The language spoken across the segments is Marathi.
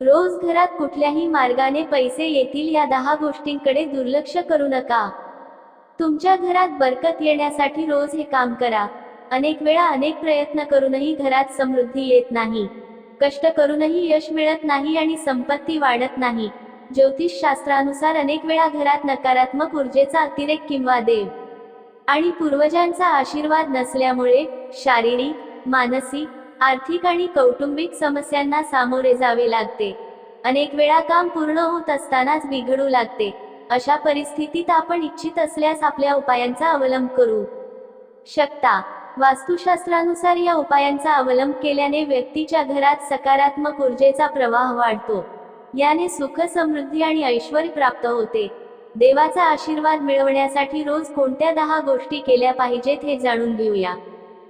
रोज घरात कुठल्याही मार्गाने पैसे येतील या दहा गोष्टींकडे दुर्लक्ष करू नका. तुमच्या घरात बरकत येण्यासाठी रोज हे काम करा. अनेक वेळा अनेक प्रयत्न करूनही घरात समृद्धी येत नाही. कष्ट करूनही यश मिळत नाही आणि संपत्ती वाढत नाही. ज्योतिष शास्त्रानुसार अनेक वेळा घरात नकारात्मक ऊर्जेचा अतिरेक किंवा देव आणि पूर्वजांचा आशीर्वाद नसल्यामुळे शारीरिक मानसिक आर्थिक आणि कौटुंबिक समस्यांना सामोरे जावे लागते. अनेक वेळा काम पूर्ण होत असतानाच बिघडू लागते. अशा परिस्थितीत आपण इच्छित असल्यास आपल्या उपायांचा अवलंब करू. शकता. वास्तुशास्त्रानुसार या उपायांचा अवलंब केल्याने व्यक्तीच्या घरात सकारात्मक ऊर्जेचा प्रवाह वाढतो. याने सुख समृद्धी आणि ऐश्वर प्राप्त होते. देवाचा आशीर्वाद मिळवण्यासाठी रोज कोणत्या दहा गोष्टी केल्या पाहिजेत हे जाणून घेऊया.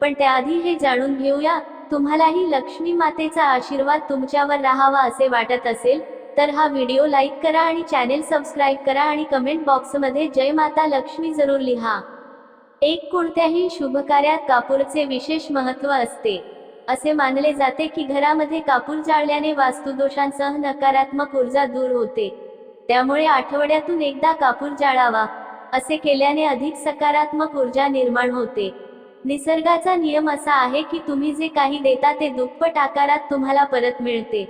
पण त्याआधी हे जाणून घेऊया तुम्हालाही लक्ष्मी मातेचा आशीर्वाद तुमच्यावर राहावा असे वाटत असेल तर हा व्हिडिओ लाईक करा आणि चॅनेल सबस्क्राईब करा आणि कमेंट बॉक्समध्ये जय माता लक्ष्मी जरूर लिहा. एक कोणत्याही शुभ कार्यात कापूरचे विशेष महत्त्व असते. असे मानले जाते की घरामध्ये कापूर जाळल्याने वास्तुदोषांसह नकारात्मक ऊर्जा दूर होते. त्यामुळे आठवड्यातून एकदा कापूर जाळावा असे केल्याने अधिक सकारात्मक ऊर्जा निर्माण होते. निसर्गाचा नियम असा आहे की तुम्ही जे काही देता ते दुप्पट आकारात तुम्हाला परत मिळते.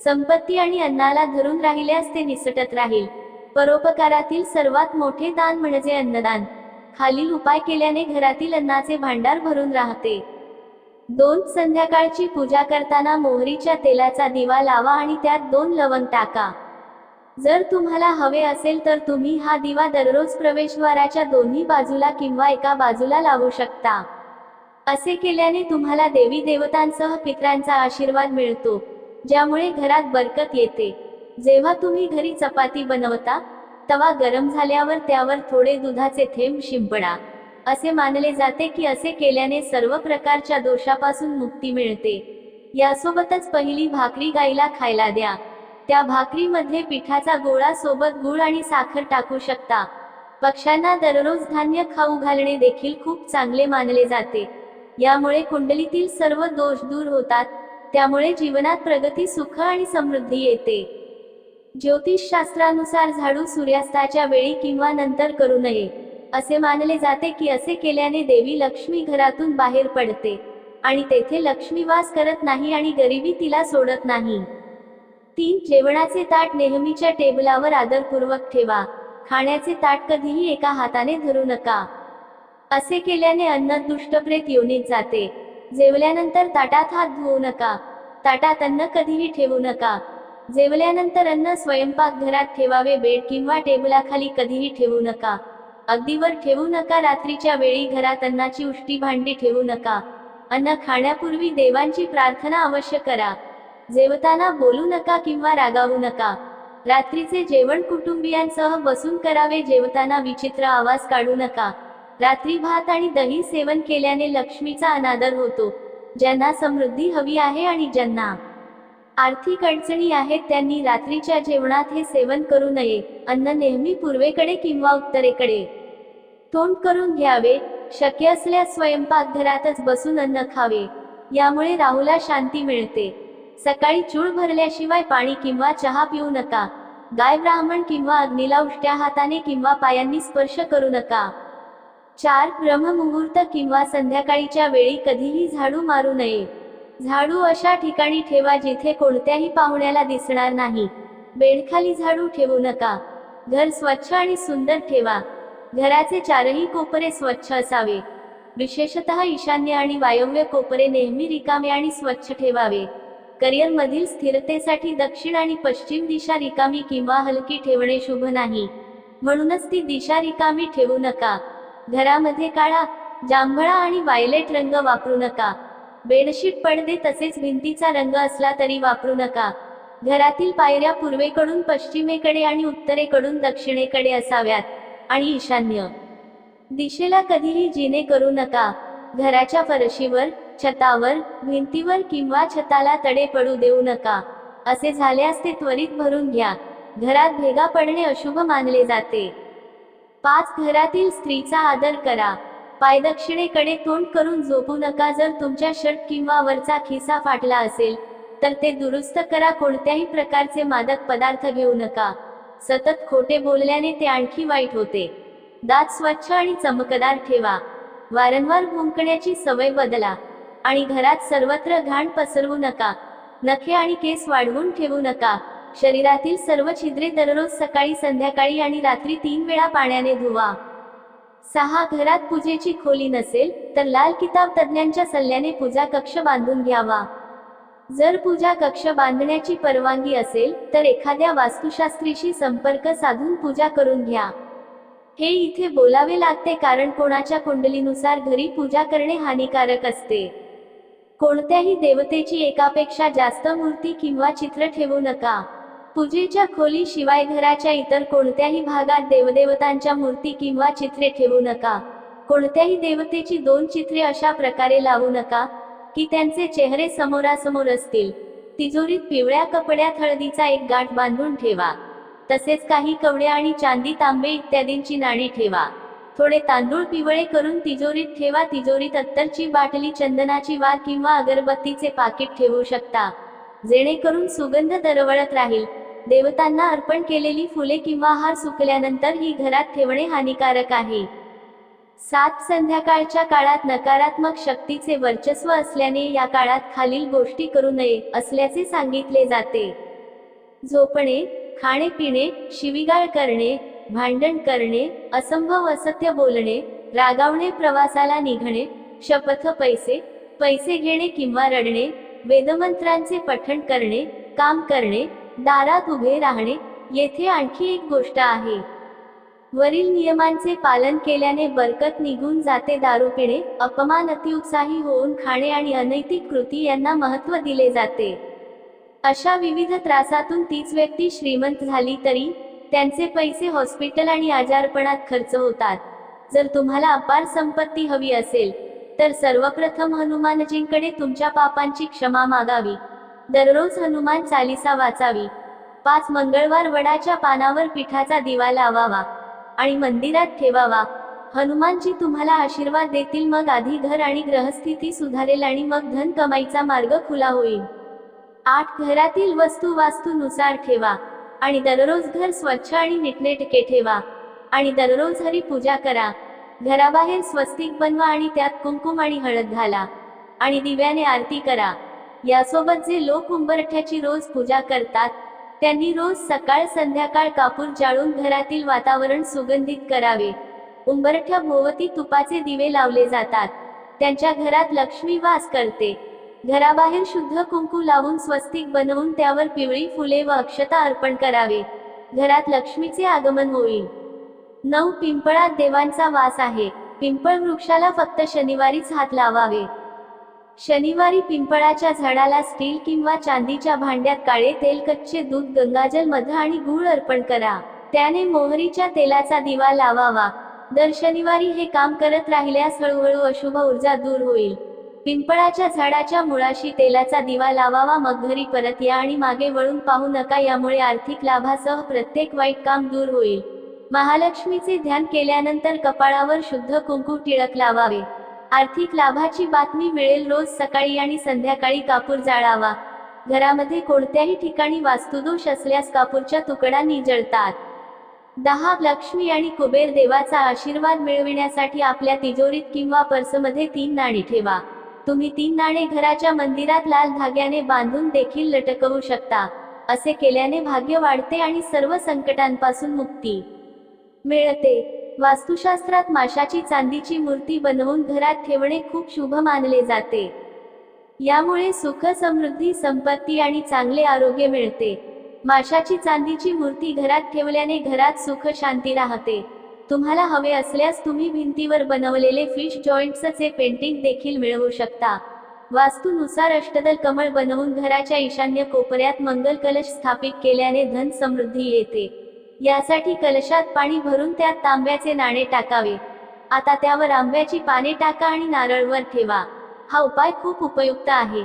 संपत्ती आणि अन्नाला धरून राहिल्यास ते निसटत राहील. परोपकारातील सर्वात मोठे दान म्हणजे अन्नदान. खालील उपाय केल्याने घरातील अन्नाचे भांडार भरून राहते. दोन संध्याकाळची पूजा करताना मोहरीच्या तेलाचा दिवा लावा आणि त्यात दोन लवंग टाका. जर तुम्हाला हवे असेल तर तुम्ही हा दिवा दररोज प्रवेशद्वाराच्या दोन्ही बाजूला किंवा एका बाजूला लावू शकता. असे केल्याने तुम्हाला देवी देवतांसह पित्रांचा आशीर्वाद मिळतो ज्यामुळे घरात बरकत येते. जेव्हा तुम्ही घरी चपाती बनवता तवा गरम झाल्यावर त्यावर थोडे दुधाचे थेंब शिंपडा. असे मानले जाते की असे केल्याने सर्व प्रकारच्या दोषापासून मुक्ती मिळते. यासोबतच पहिली भाकरी गाईला खायला द्या. त्या भाकरीमध्ये पिठाचा गोळा सोबत गुळ आणि साखर टाकू शकता. पक्ष्यांना दररोज धान्य खाऊ घालणे देखील खूप चांगले मानले जाते. यामुळे कुंडलीतील सर्व दोष दूर होतात त्यामुळे जीवनात प्रगती सुख आणि समृद्धी येते. ज्योतिष शास्त्रानुसार झाडू सूर्यास्ताच्या वेळी किंवा नंतर करू नये असे मानले जाते की असे केल्याने देवी लक्ष्मी घरातून बाहेर पडते आणि तेथे लक्ष्मी वास करत नाही आणि गरिबी तिला सोडत नाही. तीन जेवणाचे ताट नेहमीच्या टेबलावर आदरपूर्वक ठेवा. खाण्याचे ताट कधीही एका हाताने धरू नका. असे केल्याने अन्न दुष्टप्रेत येऊन जाते. जेवल्यानंतर ताटात हात धुवू नका. ताटात अन्न कधीही ठेवू नका. जेवल्यानंतर अन्न स्वयंपाक घरात ठेवावे बेड किंवा टेबलाखाली कधीही ठेवू नका. अगदीवर ठेवू नका रात्रीच्या वेळी घरात अन्नाची उष्टी भांडी ठेवू नका. अन्न खाण्यापूर्वी देवांची प्रार्थना अवश्य करा. जेवताना बोलू नका किंवा रागावू नका. रात्रीचे जेवण कुटुंबियांसह बसून करावे जेवताना विचित्र आवाज काढू नका. रात्री भात आणि दही सेवन केल्याने लक्ष्मीचा अनादर होतो. ज्यांना समृद्धी हवी आहे आणि ज्यांना आर्थिक अडचणी आहेत त्यांनी रात्रीच्या जेवणात हे सेवन करू नये. अन्न नेहमी पूर्वेकडे किंवा उत्तरेकडे तोंड करून घ्यावे. शक्य असल्यास स्वयंपाकघरातच बसून अन्न खावे. यामुळे राहूला शांती मिळते. सकाळी चूळ भरल्याशिवाय पाणी किंवा चहा पिऊ नका. गाय ब्राह्मण किंवा अग्नीला उष्ट्या हाताने किंवा पायांनी स्पर्श करू नका. चार ब्रह्ममुहूर्त किंवा संध्याकाळीच्या वेळी कधीही झाडू मारू नये. झाडू अशा ठिकाणी ठेवा जिथे कोणत्याही पाहुण्याला दिसणार नाही. बेडखाली झाडू ठेवू नका. घर स्वच्छ आणि सुंदर ठेवा. घराचे चारही कोपरे स्वच्छ असावे. विशेषतः ईशान्य आणि वायव्य कोपरे नेहमी रिकामे आणि स्वच्छ ठेवावे. करिअर मधील स्थिरतेसाठी दक्षिण आणि पश्चिम दिशा रिकामी किंवा हलकी ठेवणे शुभ नाही. म्हणूनच ती दिशा रिकामी ठेवू नका. घरामध्ये काळा जांभळा आणि वायलेट रंग वापरू नका. बेडशीट पडदे तसेच भिंतीचा रंग असला तरी वापरू नका. घरातील पायऱ्या पूर्वेकडून पश्चिमेकडे आणि उत्तरेकडून दक्षिणेकडे असाव्यात. आणि ईशान्य दिशेला कधीही जिने करू नका. घराच्या फरशीवर छतावर भिंतीवर किंवा छताला तडे पडू देऊ नका. असे झाल्यास ते त्वरित भरून घ्या. घरात भेगा पडणे अशुभ मानले जाते. पाच घरातील स्त्रीचा आदर करा. पाय दक्षिणेकडे तोंड करून झोपू नका. जर तुमच्या शर्ट किंवा वरचा खिसा फाटला असेल तर ते दुरुस्त करा. कोणत्याही प्रकारचे मादक पदार्थ घेऊ नका. सतत खोटे बोलल्याने ते आणखी वाईट होते. दात स्वच्छ आणि चमकदार ठेवा. वारंवार भुंकण्याची सवय बदला. आणि घरात सर्वत्र घाण पसरवू नका. नखे आणि केस वाढवून ठेवू नका. शरीरातील सर्व छिद्रे दररोज सकाळी संध्याकाळी आणि रात्री तीन वेळा पाण्याने धुवा. सहा घरात पूजेची खोली नसेल तर लाल किताब तज्ज्ञांच्या सल्ल्याने पूजा कक्ष बांधून घ्यावा. जर पूजा कक्ष बांधण्याची परवानगी असेल तर एखाद्या वास्तुशास्त्रीशी संपर्क साधून पूजा करून घ्या. हे इथे बोलावे लागते कारण कोणाच्या कुंडलीनुसार घरी पूजा करणे हानिकारक असते. कोणत्याही देवतेची एकापेक्षा जास्त मूर्ती किंवा चित्र ठेवू नका. पूजेच्या खोली शिवाय घराच्या इतर कोणत्याही भागात देवदेवतांच्या मूर्ती किंवा चित्रे ठेवू नका. कोणत्याही देवतेची दोन चित्रे अशा प्रकारे लावू नका की त्यांचे चेहरे समोरासमोर असतील. तिजोरीत पिवळ्या कपड्यात हळदीचा एक गाठ बांधून ठेवा. तसेच काही कवड्या आणि चांदी तांबे इत्यादींची नाणी ठेवा. थोडे तांदूळ पिवळे करून तिजोरीत ठेवा. तिजोरीत अत्तरची बाटली चंदनाची वार किंवा अगरबत्तीचे पाकिट ठेवू शकता. जेणेकरून सुगंध दरवळत राहील. देवतांना अर्पण केलेली फुले किंवा हार सुकल्यानंतर ही घरात ठेवणे हानिकारक आहे. सात संध्याकाळच्या काळात नकारात्मक शक्तीचे वर्चस्व असल्याने या काळात खालील गोष्टी करू नये असल्याचे सांगितले जाते. झोपणे खाणे पिणे शिवीगाळ करणे भांडण करणे असंभव असत्य बोलणे रागावणे प्रवासाला निघणे शपथ पैसे पैसे घेणे किंवा रडणे वेदमंत्रांचे पठण करणे काम करणे दारात उभे राहणे येथे आणखी एक गोष्ट आहे. वरील नियमांचे पालन केल्याने बरकत निघून जाते दारू पिणे अपमान अतिउत्साही होऊन खाणे आणि अनैतिक कृती यांना महत्त्व दिले जाते. अशा विविध त्रासातून तीच व्यक्ती श्रीमंत झाली तरी त्यांचे पैसे हॉस्पिटल आणि आजारपणात खर्च होतात. जर तुम्हाला अपार संपत्ती हवी असेल तर सर्वप्रथम हनुमानजींकडे तुमच्या पापांची क्षमा मागावी. दररोज हनुमान चालिसा वाचावी. पाच मंगळवार वडाच्या पानावर पिठाचा दिवा लावावा आणि मंदिरात ठेवावा. हनुमानजी तुम्हाला आशीर्वाद देतील मग आधी घर आणि ग्रहस्थिती सुधारेल आणि मग धन कमाईचा मार्ग खुला होईल. आठ घरातील वस्तू वास्तूनुसार ठेवा. आणि दररोज घर स्वच्छ आणि नीटनेटके ठेवा. आणि दररोज हरी पूजा करा. घराबाहेर स्वस्तिक बनवा आणि त्यात कुंकुम आणि हळद घाला. आणि दिव्याने आरती करा. यासोबत जे लोक उंबरठ्याची रोज पूजा करतात त्यांनी रोज सकाळ संध्याकाळ कापूर जाळून घरातील वातावरण सुगंधित करावे. उंबरठ्या भोवती तुपाचे दिवे लावले जातात. त्यांच्या घरात लक्ष्मी वास करते. घराबाहेर शुद्ध कुंकू लावून स्वस्तिक बनवून त्यावर पिवळी फुले व अक्षता अर्पण करावे. घरात लक्ष्मीचे आगमन होईल. नऊ पिंपळात देवांचा वास आहे. पिंपळ वृक्षाला फक्त शनिवारीच हात लावावे. शनिवारी पिंपळाच्या झाडाला स्टील किंवा चांदीच्या भांड्यात काळे तेल कच्चे दूध गंगाजल मध आणि गूळ अर्पण करा. त्याने मोहरीच्या तेलाचा दिवा लावावा. दर शनिवारी हे काम करत राहिल्यास हळूहळू अशुभ ऊर्जा दूर होईल. पिंपळाच्या झाडाच्या मुळाशी तेलाचा दिवा लावावा मग घरी परत या आणि मागे वळून पाहू नका यामुळे आर्थिक लाभासह प्रत्येक वाईट काम दूर होईल. महालक्ष्मीचे ध्यान केल्यानंतर कपाळावर शुद्ध कुंकू टिळक लावावे. आर्थिक लाभाची बातमी मिळेल रोज सकाळी आणि संध्याकाळी कापूर जाळावा. घरामध्ये कोणत्याही ठिकाणी वास्तुदोष असल्यास कापूरच्या तुकड्यांनी जळतात. दहा लक्ष्मी आणि कुबेर देवाचा आशीर्वाद मिळविण्यासाठी आपल्या तिजोरीत किंवा पर्समध्ये तीन नाणी ठेवा. तुम्ही तीन नाणे घराच्या मंदिरात लाल धाग्याने बांधून देखील लटकवू शकता असे केल्याने भाग्य वाढते आणि सर्व संकटांपासून मुक्ती मिळते. वास्तुशास्त्रात माशाची चांदीची मूर्ती बनवून घरात ठेवणे खूप शुभ मानले जाते. यामुळे सुख समृद्धी संपत्ती आणि चांगले आरोग्य मिळते. माशाची चांदीची मूर्ती घरात ठेवल्याने घरात सुख शांती राहते. तुम्हाला हवे असल्यास तुम्ही भिंतीवर बनवलेले फिश जॉईंटचे पेंटिंग देखील मिळवू शकता. वास्तूनुसार अष्टदल कमळ बनवून घराच्या ईशान्य कोपऱ्यात मंगल कलश स्थापित केल्याने धन समृद्धी येते. यासाठी कलशात पाणी भरून त्यात तांब्याचे नाणे टाकावे. आता त्यावर आंब्याची पाने टाका आणि नारळवर ठेवा. हा उपाय खूप उपयुक्त आहे.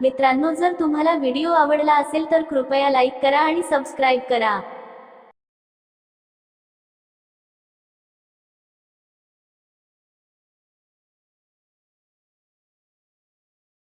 मित्रांनो जर तुम्हाला व्हिडिओ आवडला असेल तर कृपया लाईक करा आणि सबस्क्राईब करा.